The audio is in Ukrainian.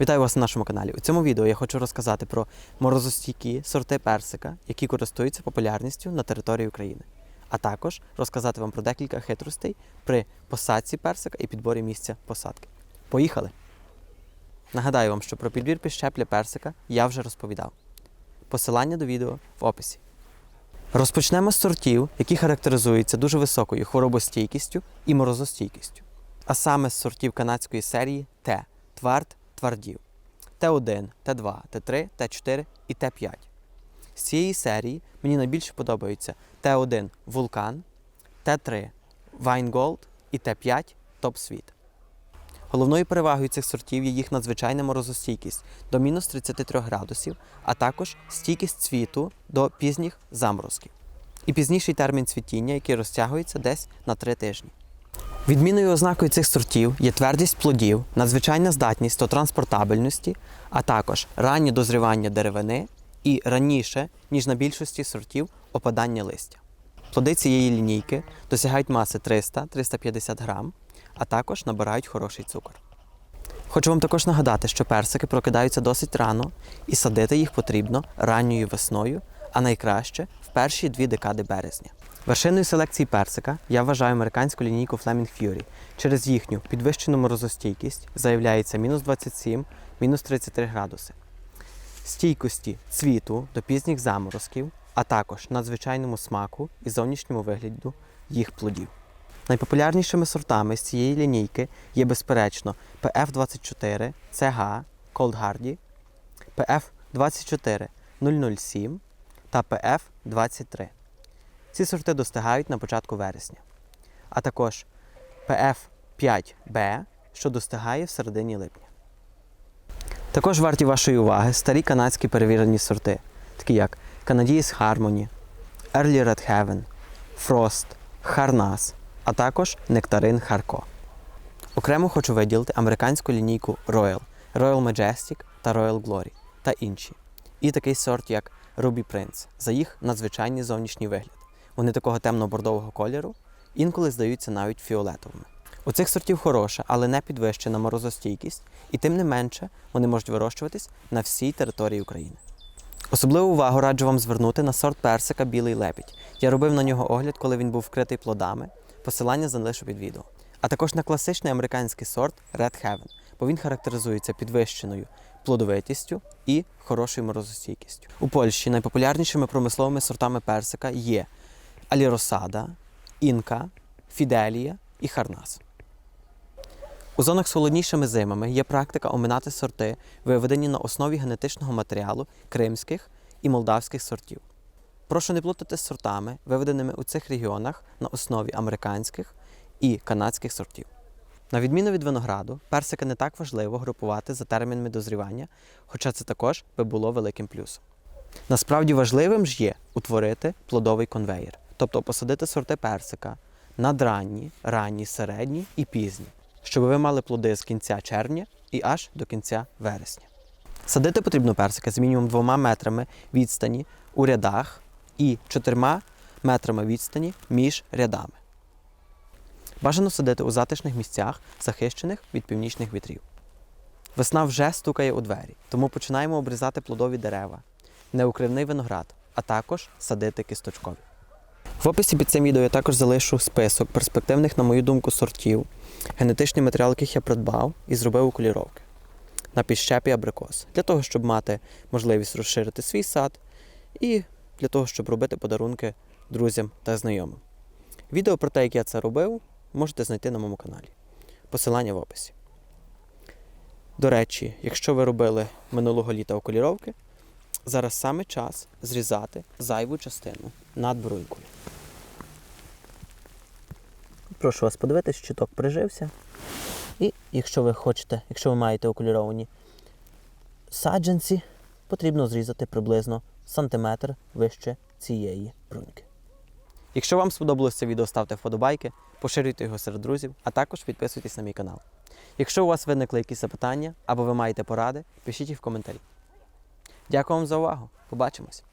Вітаю вас на нашому каналі. У цьому відео я хочу розказати про морозостійкі сорти персика, які користуються популярністю на території України. А також розказати вам про декілька хитростей при посадці персика і підборі місця посадки. Поїхали! Нагадаю вам, що про підбір підщепля персика я вже розповідав. Посилання до відео в описі. Розпочнемо з сортів, які характеризуються дуже високою хворобостійкістю і морозостійкістю. А саме з сортів канадської серії Т тверд твардів. Т1, Т2, Т3, Т4 і Т5. З цієї серії мені найбільше подобаються Т1 Вулкан, Т3 Вайнголд і Т5 Топ Світ. Головною перевагою цих сортів є їх надзвичайна морозостійкість до мінус 33 градусів, а також стійкість цвіту до пізніх заморозків. І пізніший термін цвітіння, який розтягується десь на 3 тижні. Відмінною ознакою цих сортів є твердість плодів, надзвичайна здатність до транспортабельності, а також раннє дозрівання деревини і раніше, ніж на більшості сортів, опадання листя. Плоди цієї лінійки досягають маси 300-350 грам, а також набирають хороший цукор. Хочу вам також нагадати, що персики прокидаються досить рано, і садити їх потрібно ранньою весною, а найкраще в перші дві декади березня. Вершиною селекції персика я вважаю американську лінійку Flaming Fury. Через їхню підвищену морозостійкість заявляється мінус 27, мінус 33 градуси. Стійкості цвіту до пізніх заморозків, а також надзвичайному смаку і зовнішньому вигляду їх плодів. Найпопулярнішими сортами з цієї лінійки є безперечно PF24, CH, Cold Hardy, PF24 007 та PF23. Ці сорти достигають на початку вересня, а також PF5B, що достигає в середині липня. Також варті вашої уваги старі канадські перевірені сорти, такі як Canadian Harmony, Early Red Heaven, Frost, Harnas, а також Нектарин Харко. Окремо хочу виділити американську лінійку Royal, Royal Majestic та Royal Glory та інші. І такий сорт, як Ruby Prince, за їх надзвичайний зовнішній вигляд. Вони такого темно-бордового кольору, інколи здаються навіть фіолетовими. У цих сортів хороша, але не підвищена морозостійкість, і тим не менше вони можуть вирощуватись на всій території України. Особливу увагу раджу вам звернути на сорт персика Білий лебідь. Я робив на нього огляд, коли він був вкритий плодами. Посилання залишу під відео. А також на класичний американський сорт Red Heaven, бо він характеризується підвищеною плодовитістю і хорошою морозостійкістю. У Польщі найпопулярнішими промисловими сортами персика є Аліросада, Інка, Фіделія і Харнас. У зонах з холоднішими зимами є практика оминати сорти, виведені на основі генетичного матеріалу кримських і молдавських сортів. Прошу не плутати з сортами, виведеними у цих регіонах на основі американських і канадських сортів. На відміну від винограду, персика не так важливо групувати за термінами дозрівання, хоча це також би було великим плюсом. Насправді важливим ж є утворити плодовий конвеєр, тобто посадити сорти персика надранні, ранні, середні і пізні, щоб ви мали плоди з кінця червня і аж до кінця вересня. Садити потрібно персика з мінімум двома метрами відстані у рядах і чотирма метрами відстані між рядами. Бажано садити у затишних місцях, захищених від північних вітрів. Весна вже стукає у двері, тому починаємо обрізати плодові дерева, неукривний виноград, а також садити кісточкові. В описі під цим відео я також залишу список перспективних, на мою думку, сортів, генетичний матеріал, яких я придбав і зробив окуліровки на підщепі абрикос, для того, щоб мати можливість розширити свій сад і для того, щоб робити подарунки друзям та знайомим. Відео про те, як я це робив, можете знайти на моєму каналі. Посилання в описі. До речі, якщо ви робили минулого літа окуліровки, зараз саме час зрізати зайву частину над брунькою. Прошу вас подивитись, щиток прижився. І якщо ви хочете, якщо ви маєте окуліровані саджанці, потрібно зрізати приблизно сантиметр вище цієї бруньки. Якщо вам сподобалось це відео, ставте вподобайки, поширюйте його серед друзів, а також підписуйтесь на мій канал. Якщо у вас виникли якісь запитання або ви маєте поради, пишіть їх в коментарі. Дякую вам за увагу. Побачимось!